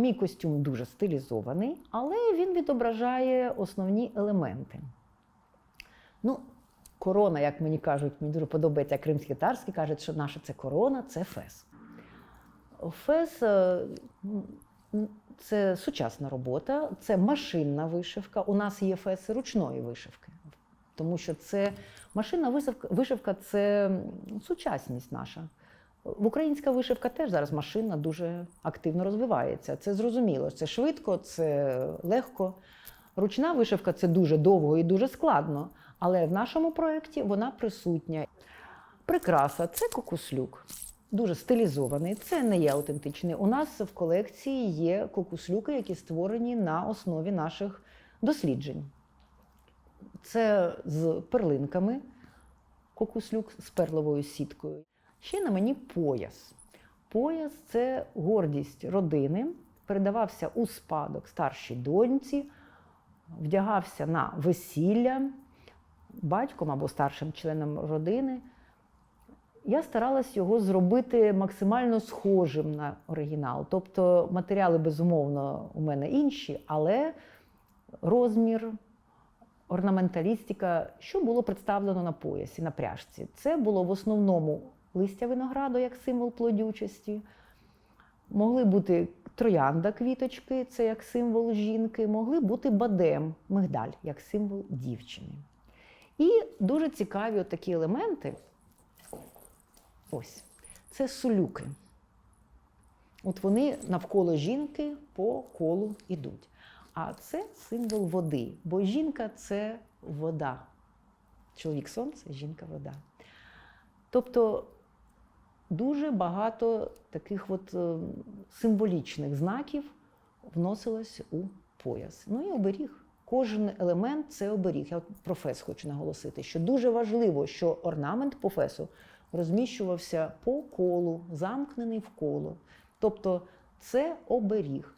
Мій костюм дуже стилізований, але він відображає основні елементи. Ну, корона, як мені кажуть, мені дуже подобається, як татарські кажуть, що наша це корона, це фес. Фес е, це сучасна робота, це машинна вишивка. У нас є феси ручної вишивки, тому що це машинна вишивка, вишивка це сучасність наша. Українська вишивка теж зараз машинна дуже активно розвивається. Це зрозуміло, це швидко, це легко. Ручна вишивка це дуже довго і дуже складно, але в нашому проєкті вона присутня. Прикраса це кокуслюк. Дуже стилізований, це не є аутентичний. У нас в колекції є кокуслюки, які створені на основі наших досліджень. Це з перлинками, кокуслюк з перловою сіткою. Ще на мені пояс. Пояс це гордість родини, передавався у спадок старшій доньці, вдягався на весілля батьком або старшим членом родини. Я старалась його зробити максимально схожим на оригінал. Тобто матеріали, безумовно, у мене інші, але розмір, орнаменталістика, що було представлено на поясі, на пряжці. Це було в основному листя винограду як символ плодючості. Могли бути троянда квіточки, це як символ жінки, могли бути бадем, мигдаль, як символ дівчини. І дуже цікаві такі елементи. Ось, це сулюки. От вони навколо жінки по колу йдуть. А це символ води, бо жінка це вода. Чоловік сонце, жінка вода. Тобто дуже багато таких от е, символічних знаків вносилось у пояс. Ну і оберіг. Кожен елемент це оберіг. Я про фес хочу наголосити, що дуже важливо, що орнамент по фесу розміщувався по колу, замкнений в коло. Тобто це оберіг.